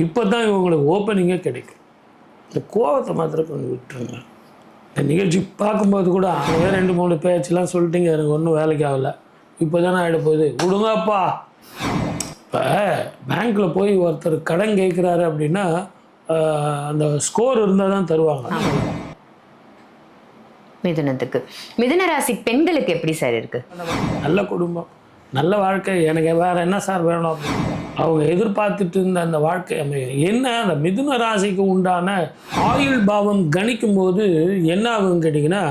இப்போ தான் இவங்களுக்கு ஓப்பனிங்கே கிடைக்கும். இந்த கோவத்தை மாத்திரம் கொஞ்சம் விட்டுருங்க. இந்த நிகழ்ச்சி பார்க்கும்போது கூட அங்கே ரெண்டு மூணு பேச்செல்லாம் சொல்லிட்டீங்க எனக்கு ஒன்றும் வேலைக்கு ஆகல. இப்போ தானே ஆகிட போகுது. விடுங்கப்பா. இப்போ பேங்க்கில் போய் ஒருத்தர் கடன் கேட்குறாரு அப்படின்னா அந்த ஸ்கோர் இருந்தால் தான் தருவாங்க. மிதுனத்துக்கு. மிதுன ராசி பெண்களுக்கு எப்படி சார் இருக்கு? நல்ல குடும்பம். நல்ல வாழ்க்கை. எனக்கு வேற என்ன சார் வேணும்? அப்படின்னு அவங்க எதிர்பார்த்துட்டு இருந்த அந்த வாழ்க்கை அமையும் என்ன? அந்த மிதுன ராசிக்கு உண்டான ஆயுள் பாவம் கணிக்கும் போது என்ன ஆகும் கேட்டிங்கன்னா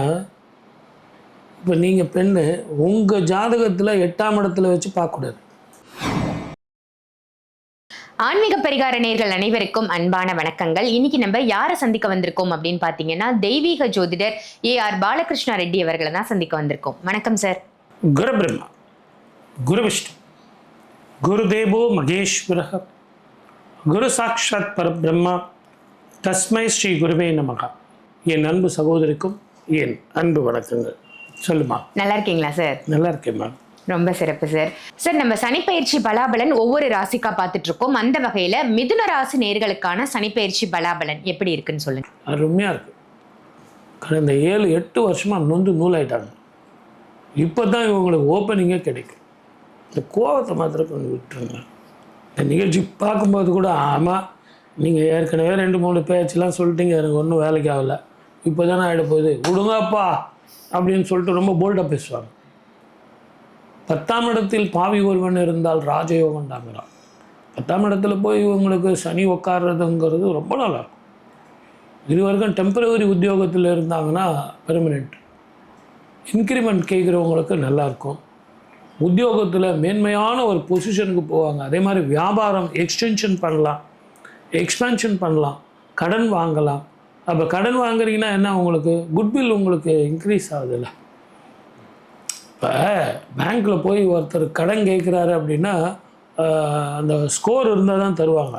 இப்போ நீங்கள் பெண்ணு உங்கள் ஜாதகத்தில் எட்டாம் இடத்துல வச்சு பார்க்கக்கூடாது. ஆன்மீக பரிகார நேர்கள் அனைவருக்கும் அன்பான வணக்கங்கள். இன்னைக்கு நம்ம யாரை சந்திக்க வந்திருக்கோம் அப்படின்னு பாத்தீங்கன்னா தெய்வீக ஜோதிடர் ஏ ஆர் பாலகிருஷ்ணா ரெட்டி அவர்களை தான் சந்திக்க வந்திருக்கோம். வணக்கம் சார். குரு பிரம்மா குரு விஷ்ணு குருதேவோ மகேஸ்வர குரு சாட்சாத் பரபிரம்மா. தஸ்மை ஸ்ரீ குருவே நமகா. என் அன்பு சகோதரிக்கும் என் அன்பு வணக்கங்கள். சொல்லுமா? நல்லா இருக்கீங்களா சார்? நல்லா இருக்கேம்மா ரொம்ப சிறப்பு சார். சார் நம்ம சனிப்பெயர்ச்சி பலாபலன் ஒவ்வொரு ராசிக்கா பார்த்துட்டு இருக்கோம் அந்த வகையில மிதுன ராசி நேர்களுக்கான சனிப்பெயர்ச்சி பலாபலன் எப்படி இருக்குன்னு சொல்லுங்க. அருமையாக இருக்கு. கடந்த ஏழு எட்டு வருஷமாக நொந்து நூலாயிட்டாங்க. இப்போ தான் இவங்களுக்கு ஓப்பனிங்கே கிடைக்கும் இந்த கோவத்தை மாத்திரம் கொஞ்சம் விட்டுருங்க. இந்த நிகழ்ச்சி பார்க்கும்போது கூட ஆமாம் நீங்கள் ஏற்கனவே ரெண்டு மூணு பேச்செலாம் சொல்லிட்டீங்க எனக்கு ஒன்றும் வேலைக்கு ஆகல. இப்போ தானே ஆகிட போகுது. விடுங்கப்பா அப்படின்னு சொல்லிட்டு ரொம்ப போல்டாக பேசுவாங்க. பத்தாம் இடத்தில் பாவி ஒருவன் இருந்தால் ராஜயோகம் தாங்கிறான். பத்தாம் இடத்துல போய் இவங்களுக்கு சனி உட்கார்றதுங்கிறது ரொம்ப நல்லா இருக்கும் இது வரைக்கும் டெம்பரவரி உத்தியோகத்தில் இருந்தாங்கன்னா பெர்மனெண்ட் இன்க்ரிமெண்ட் கேட்குறவங்களுக்கு நல்லாயிருக்கும். உத்தியோகத்தில் மேன்மையான ஒரு பொசிஷனுக்கு போவாங்க. அதே மாதிரி வியாபாரம் எக்ஸ்டென்ஷன் பண்ணலாம். எக்ஸ்பேன்ஷன் பண்ணலாம். கடன் வாங்கலாம். அப்போ கடன் வாங்குறீங்கன்னா என்ன உங்களுக்கு? குட்வில் உங்களுக்கு இன்க்ரீஸ் ஆகுதுல்ல. இப்போ பேங்க்கில் போய் ஒருத்தர் கடன் கேட்குறாரு அப்படின்னா அந்த ஸ்கோர் இருந்தால் தான் தருவாங்க.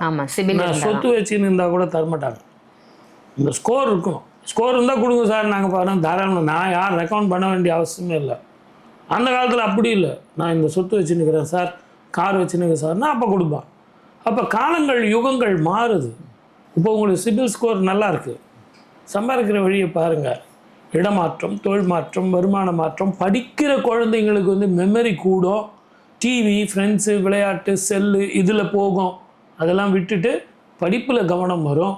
நான் சொத்து வச்சுன்னு இருந்தால் கூட தரமாட்டாங்க இந்த ஸ்கோர் இருக்கணும் ஸ்கோர் இருந்தால் கொடுங்க சார் நாங்கள் பாருங்க தாராளமாக நான் யார் ரெக்கமெண்ட் பண்ண வேண்டிய அவசியமே இல்லை. அந்த காலத்தில் அப்படி இல்லை. நான் இந்த சொத்து வச்சுன்னுக்கிறேன் சார் கார் வச்சுன்னுக்கிறேன் சார்னா அப்போ கொடுப்பான். அப்போ காலங்கள் யுகங்கள் மாறுது. இப்போ உங்களுக்கு சிபில் ஸ்கோர் நல்லா இருக்குது சம்பாதிக்கிற வழியை பாருங்கள் இடமாற்றம் தொழில் மாற்றம் வருமான மாற்றம் படிக்கிற குழந்தைங்களுக்கு வந்து மெமரி கூடும். டிவி ஃப்ரெண்ட்ஸு விளையாட்டு செல்லு இதில் போகும். அதெல்லாம் விட்டுட்டு படிப்பில் கவனம் வரும்.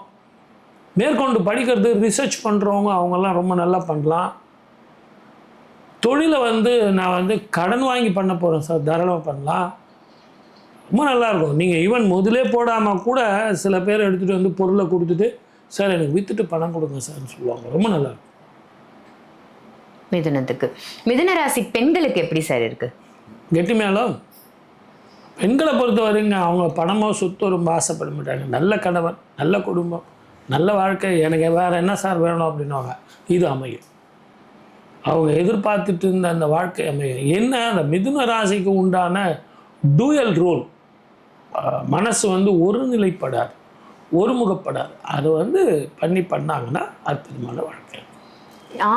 மேற்கொண்டு படிக்கிறது ரிசர்ச் பண்ணுறவங்க அவங்கெல்லாம் ரொம்ப நல்லா பண்ணலாம். தொழிலை வந்து நான் வந்து கடன் வாங்கி பண்ண போகிறேன் சார் தாராளமாக பண்ணலாம். ரொம்ப நல்லாயிருக்கும் நீங்கள் ஈவன் முதலே போடாமல் கூட சில பேர் எடுத்துகிட்டு வந்து பொருளை கொடுத்துட்டு சார் எனக்கு விற்றுட்டு பணம் கொடுங்க சார்னு சொல்லுவாங்க. ரொம்ப நல்லாயிருக்கும் மிதுனத்துக்கு. மிதுன ராசி பெண்களுக்கு எப்படி சார் இருக்கு? கெட்டி மேலும் பெண்களை பொறுத்த வரைங்க அவங்க பணமோ சொத்தோ ரொம்ப ஆசைப்பட மாட்டாங்க. நல்ல கணவன் நல்ல குடும்பம் நல்ல வாழ்க்கை. எனக்கு வேறு என்ன சார் வேணும் அப்படின்னுவாங்க. இது அமையும். அவங்க எதிர்பார்த்துட்டு இருந்த அந்த வாழ்க்கை அமையும் என்ன? அந்த மிதுன ராசிக்கு உண்டான டூயல் ரோல் மனசு வந்து ஒருநிலைப்படாது ஒருமுகப்படாது. அது வந்து பண்ணி பண்ணாங்கன்னா அற்புதமான வாழ்க்கை.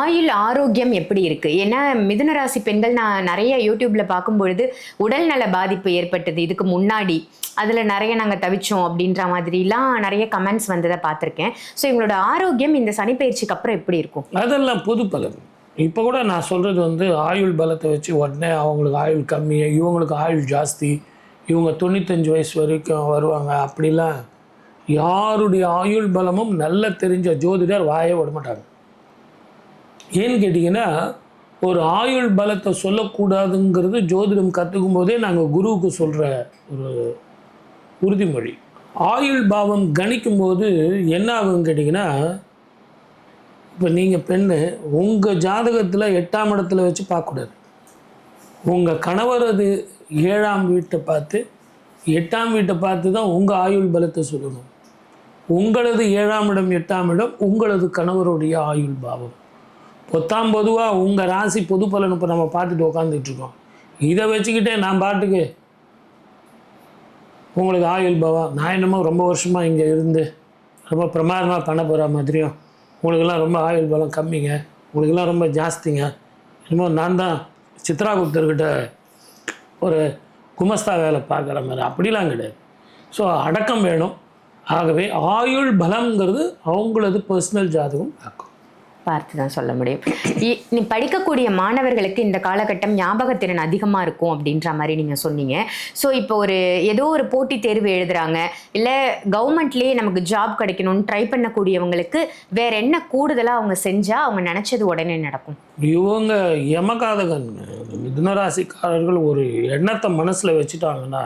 ஆயுள் ஆரோக்கியம் எப்படி இருக்கு? ஏன்னா மிதுன ராசி பெண்கள் நான் நிறைய யூடியூப்ல பார்க்கும் பொழுது உடல்நல பாதிப்பு ஏற்பட்டது. இதுக்கு முன்னாடி அதுல நிறைய நாங்க தவிச்சோம் அப்படின்ற மாதிரிலாம் நிறைய கமெண்ட்ஸ் வந்ததை பார்த்துருக்கேன். ஸோ இவங்களோட ஆரோக்கியம் இந்த சனிப்பயிற்சிக்கு அப்புறம் எப்படி இருக்கும்? அதெல்லாம் பொது பலன். இப்போ கூட நான் சொல்கிறது வந்து ஆயுள் பலத்தை வச்சு உடனே அவங்களுக்கு ஆயுள் கம்மி இவங்களுக்கு ஆயுள் ஜாஸ்தி இவங்க தொண்ணூத்தஞ்சு வயசு வரைக்கும் வருவாங்க. அப்படிலாம் யாருடைய ஆயுள் பலமும் நல்ல தெரிஞ்ச ஜோதிடர் வாயே விட மாட்டாங்க. ஏன்னு கேட்டிங்கன்னா ஒரு ஆயுள் பலத்தை சொல்லக்கூடாதுங்கிறது ஜோதிடம் கற்றுக்கும் போதே நாங்கள் குருவுக்கு சொல்கிற ஒரு உறுதிமொழி. ஆயுள் பாவம் கணிக்கும் போது என்ன ஆகுன்னு கேட்டிங்கன்னா இப்போ நீங்கள் பெண்ணு உங்கள் ஜாதகத்தில் எட்டாம் இடத்துல வச்சு பார்க்கக்கூடாது. உங்கள் கணவரது ஏழாம் வீட்டை பார்த்து எட்டாம் வீட்டை பார்த்து தான் உங்கள் ஆயுள் பலத்தை சொல்லணும் உங்களது ஏழாம் இடம் எட்டாம் இடம் உங்களது கணவருடைய ஆயுள் பாவம். பொத்தாம் பொதுவாக உங்கள் ராசி பொது பலன் இப்போ நம்ம பார்த்துட்டு உக்காந்துட்டுருக்கோம் இதை வச்சுக்கிட்டே நான் பாட்டுக்கு உங்களுக்கு ஆயுள் பாவம். நான் என்னமோ ரொம்ப வருஷமாக இங்கே இருந்து ரொம்ப பிரமாதமாக பண்ண போகிற மாதிரியும் உங்களுக்கெல்லாம் ரொம்ப ஆயுள் பலம் கம்மிங்க. உங்களுக்கெல்லாம் ரொம்ப ஜாஸ்திங்க. என்னமோ நான் தான் சித்ரா குப்தர்கிட்ட ஒரு குமஸ்தா வேலை பார்க்குற மாதிரி. அப்படிலாம் கிடையாது. ஸோ அடக்கம் வேணும். ஆகவே ஆயுள் பலம்ங்கிறது அவங்களது பர்சனல் ஜாதகம். ஆக்கும். பார்த்து தான் சொல்ல முடியும். இ- நீ படிக்கக்கூடிய மாணவர்களுக்கு இந்த காலகட்டம் ஞாபகத்திறன் அதிகமாக இருக்கும் அப்படின்ற மாதிரி நீங்கள் சொன்னீங்க. ஸோ இப்போ ஒரு ஏதோ ஒரு போட்டித் தேர்வு எழுதுறாங்க. இல்லை கவர்மெண்ட்லேயே நமக்கு ஜாப் கிடைக்கணும்னு ட்ரை பண்ணக்கூடியவங்களுக்கு வேற என்ன கூடுதலாக அவங்க செஞ்சால் அவங்க நினச்சது உடனே நடக்கும்? இவங்க யமகாதகன் மிதுனராசிக்காரர்கள் ஒரு எண்ணத்தை மனசில் வச்சுட்டாங்கன்னா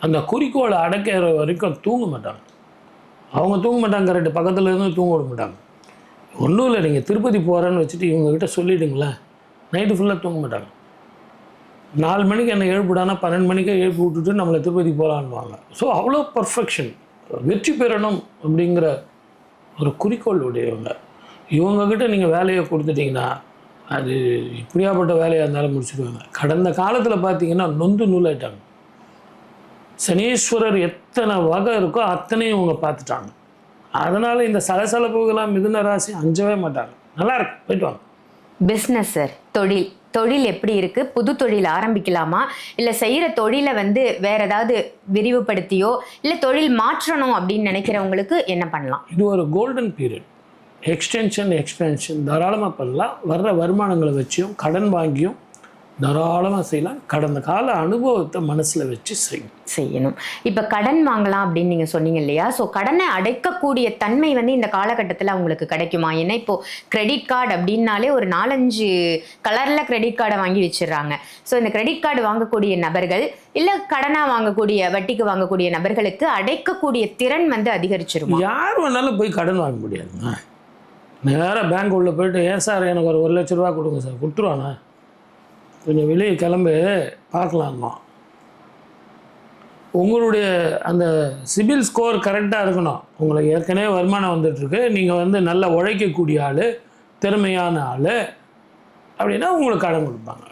அந்த குறிக்கோளை அடைக்கிற வரைக்கும் தூங்க மாட்டாங்க. அவங்க தூங்க மாட்டாங்க கரெக்டு பக்கத்தில் இருந்து தூங்க விட மாட்டாங்க. ஒன்றும் இல்லை நீங்கள் திருப்பதி போகிறேன்னு வச்சுட்டு இவங்ககிட்ட சொல்லிவிடுங்களேன் நைட்டு ஃபுல்லாக தூங்க மாட்டாங்க. நாலு மணிக்கு என்னை எழுப்பிடானா பன்னெண்டு மணிக்கே எழுப்பி விட்டுட்டு நம்மளை திருப்பதி போகலான்வாங்க ஸோ அவ்வளோ பர்ஃபெக்ஷன் வெற்றி பெறணும் அப்படிங்கிற ஒரு குறிக்கோள் உடையவங்க. இவங்கக்கிட்ட நீங்கள் வேலையை கொடுத்துட்டீங்கன்னா அது இப்படியாப்பட்ட வேலையாக இருந்தாலும் முடிச்சிடுவாங்க. கடந்த காலத்தில் பார்த்தீங்கன்னா நொந்து நூலாயிட்டாங்க. சனீஸ்வரர் எத்தனை வகை இருக்கோ அத்தனையும் இவங்க பார்த்துட்டாங்க. அதனால் இந்த சலசலப்புகளாம் மிதுன ராசி அஞ்சவே மாட்டாங்க. நல்லா இருக்கு. போயிட்டு வாங்க. பிஸ்னஸ் சார் தொழில். தொழில் எப்படி இருக்கு? புது தொழில் ஆரம்பிக்கலாமா? இல்லை செய்கிற தொழிலை வந்து வேற ஏதாவது விரிவுபடுத்தியோ? இல்லை தொழில் மாற்றணும் அப்படின்னு நினைக்கிறவங்களுக்கு என்ன பண்ணலாம்? இது ஒரு கோல்டன் பீரியட் எக்ஸ்டென்ஷன் எக்ஸ்பென்ஷன் தாராளமாக பண்ணலாம். வர்ற வருமானங்களை வச்சியும் கடன் வாங்கியும் தாராளமாக செய்யலாம். கடந்த கால அனுபவத்தை மனசில் வச்சு செய்யும் செய்யணும். இப்போ கடன் வாங்கலாம் அப்படின்னு நீங்கள் சொன்னீங்க இல்லையா? ஸோ கடனை அடைக்கக்கூடிய தன்மை வந்து இந்த காலகட்டத்தில் அவங்களுக்கு கிடைக்குமா? ஏன்னா இப்போ கிரெடிட் கார்டு அப்படின்னாலே ஒரு நாலஞ்சு கலரில் கிரெடிட் கார்டை வாங்கி வச்சிடுறாங்க. ஸோ இந்த கிரெடிட் கார்டு வாங்கக்கூடிய நபர்கள் இல்லை கடனாக வாங்கக்கூடிய வட்டிக்கு வாங்கக்கூடிய நபர்களுக்கு அடைக்கக்கூடிய திறன் வந்து அதிகரிச்சிருமா? யார் வேணாலும் போய் கடன் வாங்க முடியாதுங்க. நேராக பேங்க் உள்ள போயிட்டு ஏன் சார் எனக்கு ஒரு ஒரு லட்ச ரூபா கொடுங்க சார். கொடுத்துருவாண்ணா கொஞ்சம் வெளியே கிளம்பு பார்க்கலாம்மா உங்களுடைய அந்த சிபில் ஸ்கோர் கரெக்டாக இருக்கணும். உங்களுக்கு ஏற்கனவே வருமானம் வந்துட்டுருக்கு. நீங்கள் வந்து நல்லா உழைக்கக்கூடிய ஆள் திறமையான ஆள் அப்படின்னா உங்களுக்கு கடன் கொடுப்பாங்க.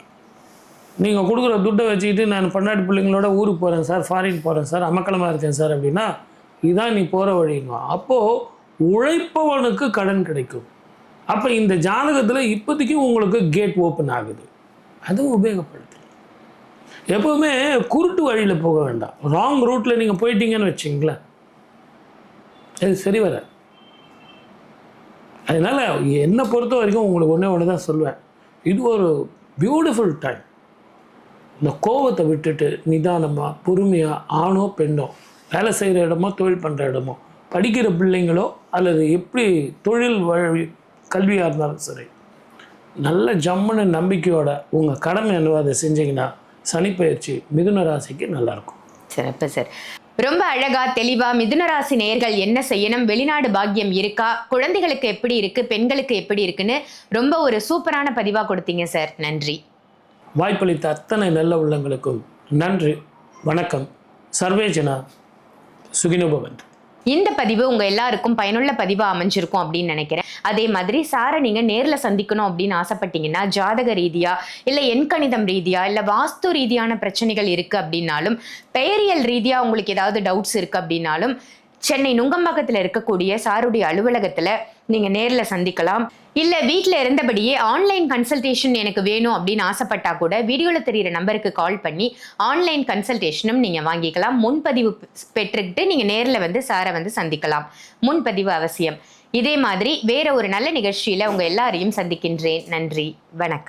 நீங்கள் கொடுக்குற துட்டை வச்சுக்கிட்டு நான் பன்னாட்டு பிள்ளைங்களோட ஊருக்கு போகிறேன் சார் ஃபாரின் போகிறேன் சார் அமக்கலமாக இருக்கேன் சார் அப்படின்னா இதுதான் நீ போகிற வழிங்க அப்போது உழைப்பவனுக்கு கடன் கிடைக்கும். அப்போ இந்த ஜாதகத்தில் இப்போதைக்கு உங்களுக்கு கேட் ஓப்பன் ஆகுது. அதுவும் உபயோகப்படுத்து எப்போவுமே குருட்டு வழியில் போக வேண்டாம். ராங் ரூட்டில் நீங்கள் போயிட்டீங்கன்னு வச்சிங்களேன் அது சரி வர அதனால் என்னை பொறுத்த வரைக்கும் உங்களுக்கு ஒன்றே ஒன்று தான் சொல்லுவேன். இது ஒரு பியூட்டிஃபுல் டைம் இந்த கோவத்தை விட்டுட்டு நிதானமாக பொறுமையாக ஆணோ பெண்ணோ வேலை செய்கிற இடமோ தொழில் பண்ணுற இடமோ படிக்கிற பிள்ளைங்களோ அல்லது எப்படி தொழில் வழி கல்வியாக இருந்தாலும் சரி நல்ல ஜம்முன்னு நம்பிக்கையோட உங்கள் கடமை என்னவோ அதை செஞ்சீங்கன்னா சனிப்பயிற்சி மிதுன ராசிக்கு நல்லாயிருக்கும். சிறப்பு சார். ரொம்ப அழகா தெளிவா மிதுன ராசி நேயர்கள் என்ன செய்யணும் வெளிநாடு பாக்கியம் இருக்கா குழந்தைகளுக்கு எப்படி இருக்கு பெண்களுக்கு எப்படி இருக்குன்னு ரொம்ப ஒரு சூப்பரான பதிவா கொடுத்தீங்க சார். நன்றி. வாய்ப்பளித்த அத்தனை நல்ல உள்ளங்களுக்கும் நன்றி வணக்கம். சர்வேஜனா சுகினோபவன். இந்த பதிவு உங்க எல்லாருக்கும் பயனுள்ள பதிவாக அமைஞ்சிருக்கும் அப்படின்னு நினைக்கிறேன். அதே மாதிரி சாரை நீங்க நேர்ல சந்திக்கணும் அப்படின்னு ஆசைப்பட்டீங்கன்னா ஜாதக ரீதியா இல்ல எண்கணிதம் ரீதியா இல்ல வாஸ்து ரீதியான பிரச்சனைகள் இருக்கு அப்படின்னாலும் பெயரியல் ரீதியா உங்களுக்கு ஏதாவது டவுட்ஸ் இருக்கு அப்படின்னாலும் சென்னை நுங்கம்பாக்கத்தில் இருக்கக்கூடிய சாருடைய அலுவலகத்தில் நீங்கள் நேரில் சந்திக்கலாம். இல்லை வீட்டில் இருந்தபடியே ஆன்லைன் கன்சல்டேஷன் எனக்கு வேணும் அப்படின்னு ஆசைப்பட்டா கூட வீடியோவில் தெரியிற நம்பருக்கு கால் பண்ணி ஆன்லைன் கன்சல்டேஷனும் நீங்கள் வாங்கிக்கலாம். முன்பதிவு பெற்றுக்கிட்டு நீங்கள் நேரில் வந்து சாரை வந்து சந்திக்கலாம். முன்பதிவு அவசியம். இதே மாதிரி வேற ஒரு நல்ல நிகழ்ச்சியில் உங்கள் எல்லாரையும் சந்திக்கின்றேன். நன்றி. வணக்கம்.